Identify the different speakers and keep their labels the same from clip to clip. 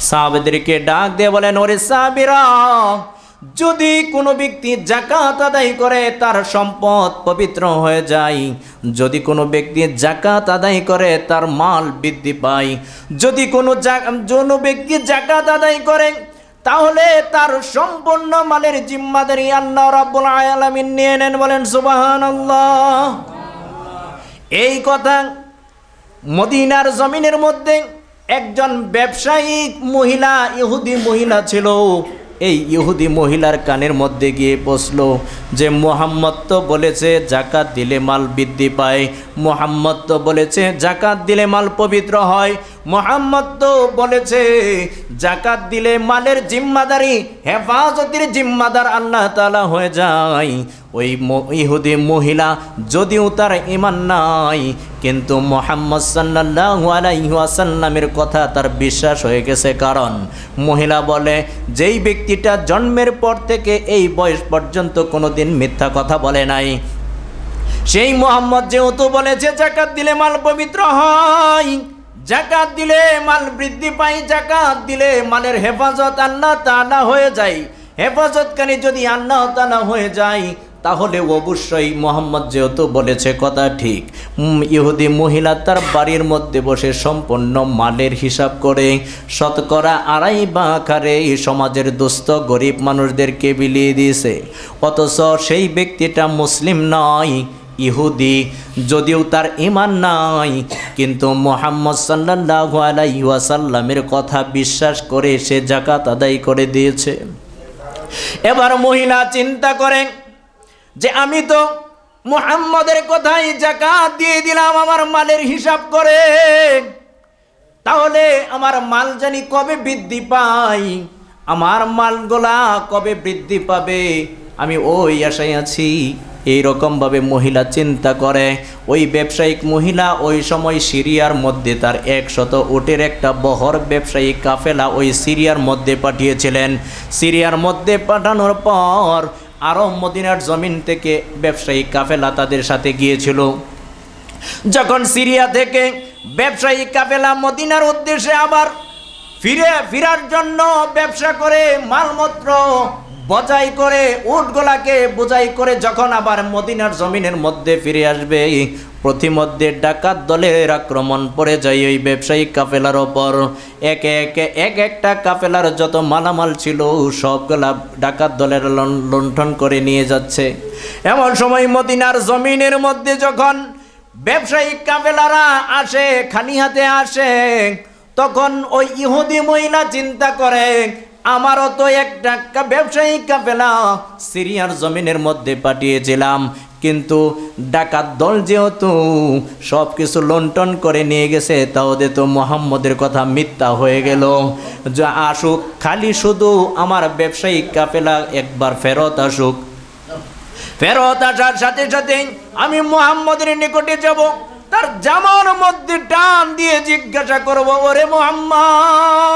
Speaker 1: সাহাবেদেরকে ডাক দিয়ে বলেন, ওরে সাবিরা যদি কোনো ব্যক্তি জাকাত আদায় করে, তার সম্পদ পবিত্র হয়ে যায়। যদি কোনো ব্যক্তি জাকাত আদায় করে, তার মাল বৃদ্ধি পায়। যদি কোনো কোনো ব্যক্তি জাকাত আদায় করে, তাহলে তার সম্পূর্ণ মালের জিম্মাদারি আল্লাহ রাব্বুল আলামিন নিয়ে নেন। বলেন, সুবহানাল্লাহ। এই কথা মদিনার জমিনের মধ্যে একজন ব্যবসায়িক মহিলা, ইহুদি মহিলা ছিল। এই ইহুদি মহিলার কানের মধ্যে গিয়ে বসল যে, মোহাম্মদ তো বলেছে জাকাত দিলে মাল বৃদ্ধি পায়, মোহাম্মদ তো বলেছে জাকাত দিলে মাল পবিত্র হয় মোহাম্মদ তো বলেছে, জাকাত দিলে মালের জিম্মাদারি, হেফাজতের জিম্মাদার আল্লাহ তালা হয়ে যায়। ওই ইহুদি মহিলা যদিও তার ইমান নাই, কিন্তু মোহাম্মদ সাল্লাল্লাহু আলাইহি ওয়াসাল্লামের কথা তার বিশ্বাস হয়ে গেছে। কারণ মহিলা বলে, যেই ব্যক্তিটা জন্মের পর থেকে এই বয়স পর্যন্ত কোনোদিন মিথ্যা কথা বলে নাই। সেই মোহাম্মদ যেহেতু বলেছে, জাকাত দিলে মাল পবিত্র হয়। জাকাত দিলে মাল বৃদ্ধি পাই জাকাত দিলে মালের হেফাজত আল্লাহ তালা হয়ে যায়। হেফাজতকারী যদি আল্লাহ তালা হয়ে যায়, তাহলে অবশ্যই মোহাম্মদ যেহেতু বলেছে কথা ঠিক ইহুদি মহিলা তার বাড়ির মধ্যে বসে সম্পূর্ণ মালের হিসাব করে, শতকরা আড়াই বা আকারে সমাজের দুস্থ গরিব মানুষদেরকে বিলিয়ে দিয়েছে। অথচ সেই ব্যক্তিটা মুসলিম নয় ইহুদি, যদিও তার ইমান নাই, কিন্তু মোহাম্মদ সাল্লাল্লাহু আলাইহি ওয়াসাল্লামের কথা বিশ্বাস করে সে জাকাত আদায় করে দিয়েছে। এবার মহিলা চিন্তা করেন যে আমি তো মুহাম্মদের কথাই জাকাত দিয়ে দিলাম আমার মালের হিসাব করে। তাহলে আমার মাল জানি কবে বৃদ্ধি পাই আমার মালগুলা কবে বৃদ্ধি পাবে? আমি ওই আশায় আছি। এই রকমভাবে মহিলা চিন্তা করে। ওই ব্যবসায়িক মহিলা ওই সময় সিরিয়ার মধ্যে তার একশত ওটের একটা বহর ব্যবসায়িক কাফেলা ওই সিরিয়ার মধ্যে পাঠিয়েছিলেন। সিরিয়ার মধ্যে পাঠানোর পর আরও মদিনার জমিন থেকে ব্যবসায়িক কাফেলা তাদের সাথে গিয়েছিল। যখন সিরিয়া থেকে ব্যবসায়ী কাফেলা মদিনার উদ্দেশ্যে আবার ফিরে ফিরার জন্য ব্যবসা করে মালপত্র বজাই করে উটগুলাকে, বোঝাই করে যখন আবার মদিনার জমিনের মধ্যে ফিরে আসবে, প্রতিমধ্যে ডাকাত দলের আক্রমণ পড়ে যায় ওই ব্যবসায়িক কাফেলার ওপর। একে একে এক একটা কাফেলার যত মালামাল ছিল, সবগুলা ডাকাত দলের লুণ্ঠন করে নিয়ে যাচ্ছে। এমন সময় মদিনার জমিনের মধ্যে যখন ব্যবসায়িক কাফেলারা আসে খানি হাতে আসে, তখন ওই ইহুদি মহিলা চিন্তা করে আমারও তো একটা ব্যবসায়িক কাফেলা সিরিয়ার জমিনের মধ্যে পাঠিয়েছিলাম। কিন্তু ডাকাত দল যেহেতু সব কিছু লন্টন করে নিয়ে গেছে তাহলে তো মোহাম্মদের কথা মিথ্যা হয়ে গেল। যা আসুক, খালি শুধু আমার ব্যবসায়িক কাফেলা একবার ফেরত আসুক। ফেরত আসার সাথে সাথে আমি মোহাম্মদের নিকটে যাব, তার জামার মধ্যে টান দিয়ে জিজ্ঞাসা করব, ওরে মোহাম্মদ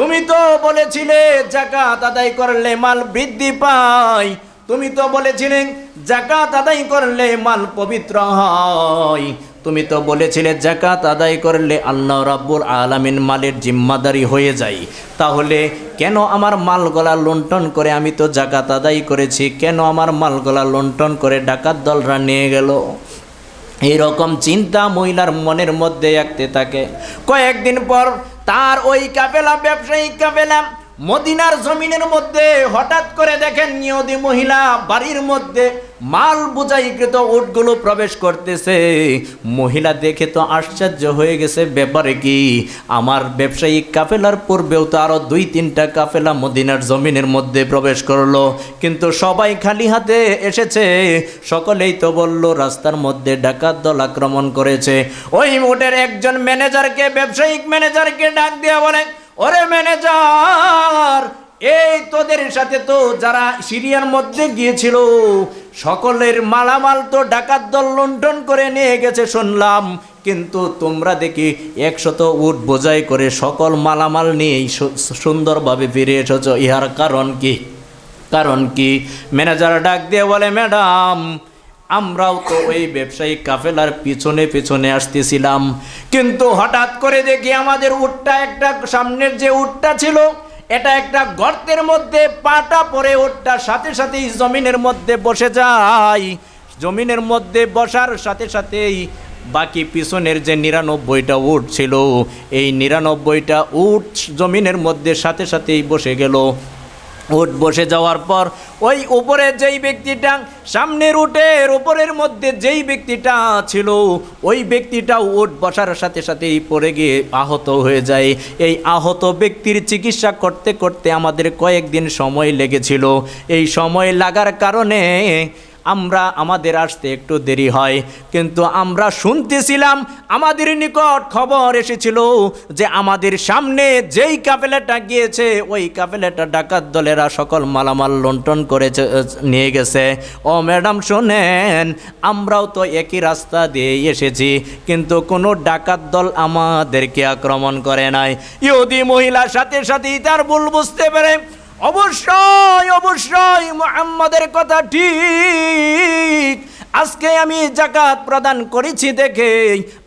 Speaker 1: তুমি তো বলেছিলে জাকাত আদায় করলে মাল বৃদ্ধি পায়। তুমি তো বলেছিলে জাকাত আদায় করলে মাল পবিত্র হয়। তুমি তো বলেছিলে জাকাত আদায় করলে আল্লাহ রাব্বুল আলামিন মালের জিম্মাদারি হয়ে যায়। তাহলে কেন আমার মাল গলা লুণ্ঠন করে আমি তো জাকাত আদায় করেছি? কেন আমার মাল গলা লুণ্ঠন করে ডাকাত দলরা নিয়ে গেল? এইরকম চিন্তা মহিলার মনের মধ্যে একতে থাকে। কয়েকদিন পর তার ওই কাফেলা ব্যবসায়িক কাফেলা মদিনার জমিনের মধ্যে হঠাৎ করে দেখেন নিয়দি মহিলা বাড়ির মধ্যে মাল বোঝাইকৃত উটগুলো প্রবেশ করতেছে। মহিলা দেখে তো আশ্চর্য হয়ে গেছে, ব্যাপারে কি? আমার ব্যবসায়িক কাফেলার পূর্বেও তো আরও দুই তিনটা কাফেলা মদিনার জমিনের মধ্যে প্রবেশ করল, কিন্তু সবাই খালি হাতে এসেছে। সকলেই তো বলল, রাস্তার মধ্যে ডাকাত দল আক্রমণ করেছে। ওই মোটের একজন ম্যানেজারকে, ব্যবসায়িক ম্যানেজারকে ডাক দেওয়া বলে এই সাথে তো যারা সিরিয়ার মধ্যে গিয়েছিল, সকলের মালামাল তো ডাকাত দল লুণ্ঠন করে নিয়ে গেছে শুনলাম। কিন্তু তোমরা দেখি একশত উট বোঝাই করে সকল মালামাল নিয়েই সুন্দরভাবে ফিরে এসেছ। ইহার কারণ কি? কারণ কি? ম্যানেজার ডাক দিয়ে বলে, ম্যাডাম, আমরাও তো ওই ব্যবসায়ী কাফেলার পিছনে পিছনে আসতেছিলাম। কিন্তু হঠাৎ করে দেখি আমাদের উটটা একটা সামনের যে উটটা ছিল এটা একটা গর্তের মধ্যে পাটা পরে ওটার সাথে সাথেই জমিনের মধ্যে বসে যায়। জমিনের মধ্যে বসার সাথে সাথেই বাকি পিছনের যে নিরানব্বইটা উট ছিল, এই নিরানব্বইটা উট জমিনের মধ্যে সাথে সাথেই বসে গেল। উট বসে যাওয়ার পর ওই উপরে যেই ব্যক্তিটা, সামনের উটের উপরের মধ্যে যেই ব্যক্তিটা ছিল, ওই ব্যক্তিটা উট বসার সাথে সাথেই পড়ে গিয়ে আহত হয়ে যায়। এই আহত ব্যক্তির চিকিৎসা করতে করতে আমাদের কয়েকদিন সময় লেগেছিল। এই সময় লাগার কারণে আমরা আমাদের আসতে একটু দেরি হয়। কিন্তু আমরা শুনতেছিলাম আমাদের নিকট খবর এসেছিল যে আমাদের সামনে যেই কাফেলাটা গিয়েছে, ওই কাফেলাটা ডাকাত দলেরা সকল মালামাল লন্টন করে নিয়ে গেছে। ও ম্যাডাম, শোনেন, আমরাও তো একই রাস্তা দিয়ে এসেছি, কিন্তু কোনো ডাকাত দল আমাদেরকে আক্রমণ করে নাই। ইহুদি মহিলার সাথে সাথেই তার ভুল বুঝতে পেরে অবশ্যই অবশ্যই মোহাম্মদের কথা ঠিক। আজকে আমি জাকাত প্রদান করেছি দেখে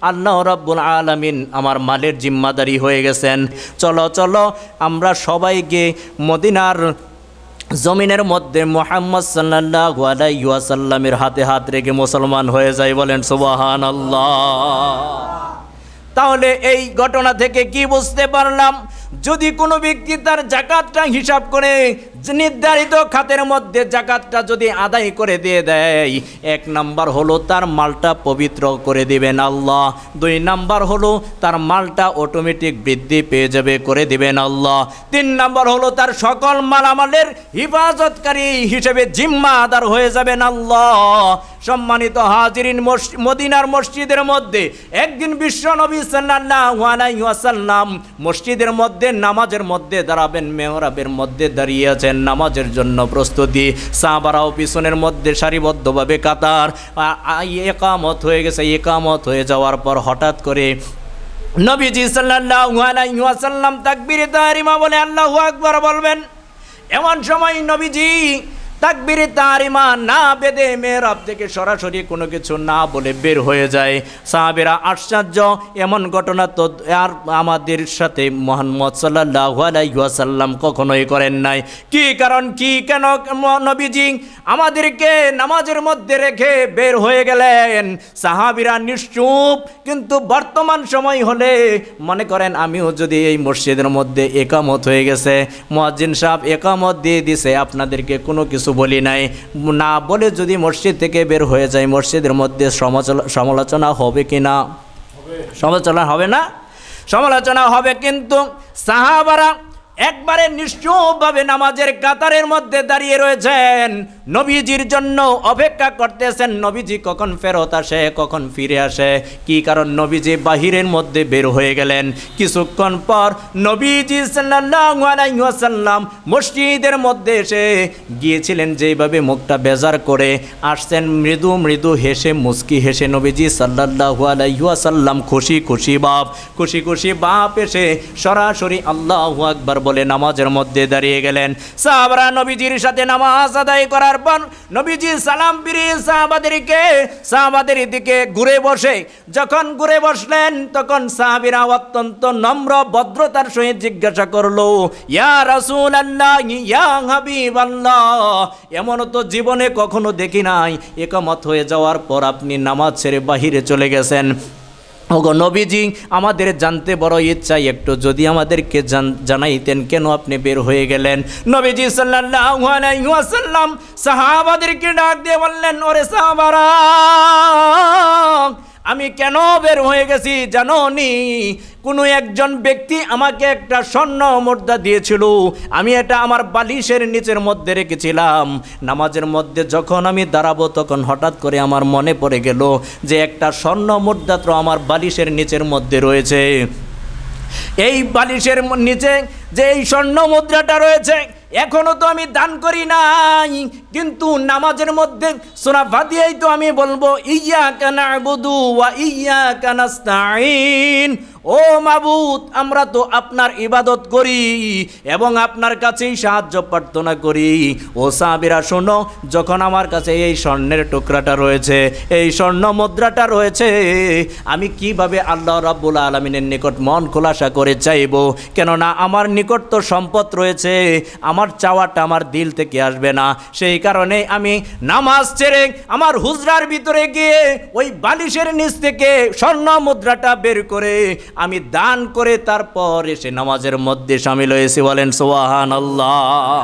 Speaker 1: আল্লাহ রাব্বুল আলামিন আমার মালের জিম্মাদারি হয়ে গেছেন। চলো চলো, আমরা সবাইকে মদিনার জমিনের মধ্যে মোহাম্মদ সাল্লাহ আলাইসাল্লামের হাতে হাত রেখে মুসলমান হয়ে যায় বলেন সুবাহান আল্লাহ তাহলে এই ঘটনা থেকে কি বুঝতে পারলাম? যদি কোনো ব্যক্তি তার জাকাতটা হিসাব করে নির্ধারিত খাতের মধ্যে জাকাতটা যদি আদায় করে দিয়ে দেয়, এক নাম্বার হলো তার মালটা পবিত্র করে দিবেন আল্লাহ। দুই নাম্বার হলো তার মালটা অটোমেটিক বৃদ্ধি পেয়ে যাবে করে দিবেন আল্লাহ। তিন নাম্বার হলো তার সকল মালামালের হিফাজতকারী হিসেবে জিম্মা আদার হয়ে যাবেন আল্লাহ। সম্মানিত হাজিরিন মদিনার মসজিদের মধ্যে একদিন বিশ্ব নবী ওয়াসাল্লাম মসজিদের মধ্যে, নামাজের মধ্যে দাঁড়াবেন, মেহরাবের মধ্যে দাঁড়িয়ে আছেন। নামাজের জন্য প্রস্তুতি। সাহাবারাও পিছনের মধ্যে সারিবদ্ধভাবে কাতার। একামত হয়ে গেছে, একামত হয়ে যাওয়ার পর হঠাৎ করে নবীজি ওয়াসাল্লাম তাকবীরে তাহরিমা বলে আল্লাহ আকবর বলবেন। এমন সময় নবীজি তাকবিরে তারিমা না বেদে মেহরাব থেকে সরাসরি কোনো কিছু না বলে বের হয়ে যায়। সাহাবেরা আশ্চর্য, এমন ঘটনা তো আর আমাদের সাথে মোহাম্মদ সাল্লাহ আলাইসাল্লাম কখনোই করেন নাই। কি কারণ, কি কেন নবীজি আমাদেরকে নামাজের মধ্যে রেখে বের হয়ে গেলেন? সাহাবিরা নিশ্চুপ, কিন্তু বর্তমান সময় হলে মনে করেন আমিও যদি এই মসজিদের মধ্যে একামত হয়ে গেছে, মুয়াজ্জিন সাহেব একামত দিয়ে দিছে, আপনাদেরকে কোনো কিছু বলি নাই। না বলে যদি মসজিদ থেকে বের হয়ে যায় মসজিদের মধ্যে সমালোচনা হবে কি না? সমালোচনা হবে না? সমালোচনা হবে কিন্তু সাহাবারা একবারে নিশ্চুপভাবে নামাজের কাতারের মধ্যে দাঁড়িয়ে রয়েছেন। নবীজির জন্য অপেক্ষা করতেছেন, নবীজি কখন ফেরত আসে, কখন ফিরে আসে? কি কারণ নবীজি বাহিরের মধ্যে বের হয়ে গেলেন? কিছুক্ষণ পর নবীজি ওয়াসাল্লাম মসজিদের মধ্যে এসে গিয়েছিলেন যেইভাবে মুখটা বেজার করে আসছেন। মৃদু মৃদু হেসে মুস্কি হেসে নবীজি সাল্লাল্লাহু আলাইহি ওয়াসাল্লাম, খুশি খুশি বাপ, খুশি খুশি বাপ এসে সরাসরি আল্লাহু আকবার বলে নামাজের মধ্যে দাঁড়িয়ে গেলেন। সাহাবারা নবীজির সাথে নামাজ আদায় করার পর নবীজি সালাম ফিরিয়ে সাহাবাদেরকে, সাহাবাদের দিকে ঘুরে বসে। যখন ঘুরে বসলেন, তখন সাহাবিরা অত্যন্ত নম্র ভদ্রতার সহিত জিজ্ঞাসা করল, ইয়া রাসূল আল্লাহ ইয়া হাবিব আল্লাহ এমন তো জীবনে কখনো দেখি নাই। একমত হয়ে যাওয়ার পর আপনি নামাজ ছেড়ে বাহিরে চলে গেছেন। ওগো নবীজি, আমাদের জানতে বড় ইচ্ছা একটু যদি আমাদেরকে জান- জানাইতেন কেন আপনি বের হয়ে গেলেন? নবীজি ওয়াসাল্লাম সাহাবাদেরকে ডাক দিয়ে বললেন, ওরে সাহাবারা আমি কেন বের হয়ে গেছি জানো নি কোনো একজন ব্যক্তি আমাকে একটা স্বর্ণ মুদ্রা দিয়েছিল। আমি এটা আমার বালিশের নিচের মধ্যে রেখেছিলাম। নামাজের মধ্যে যখন আমি দাঁড়াবো তখন হঠাৎ করে আমার মনে পড়ে গেল যে একটা স্বর্ণ মুদ্রা তো আমার বালিশের নিচের মধ্যে রয়েছে। এই বালিশের নিচে যে এই স্বর্ণ মুদ্রাটা রয়েছে এখনও তো আমি দান করি নাই, কিন্তু নামাজের মধ্যে সোনা ফাদিয়াই তো আমি বলব ইয়া কানা ওয়া ইয়া কানাস্তাইন ও মাবুদ, আমরা তো আপনার ইবাদত করি এবং আপনার কাছেই সাহায্য প্রার্থনা করি। ও সাবিরা শোনো, যখন আমার কাছে এই স্বর্ণের টুকরাটা রয়েছে, এই স্বর্ণ মুদ্রাটা রয়েছে, আমি কীভাবে আল্লাহ রাব্বুল আলমিনের নিকট মন খোলাসা করে চাইব? কেননা আমার নিকট তো সম্পদ রয়েছে আমার চাওয়াটা আমার দিল থেকে আসবে না। সেই কারণে আমি নামাজ ছেড়ে আমার হুজরার ভিতরে গিয়ে ওই বালিশের নিচ থেকে স্বর্ণ মুদ্রাটা বের করে আমি দান করে তারপর এসে নামাজের মধ্যে সামিল হয়েছে বলেন সোহান আল্লাহ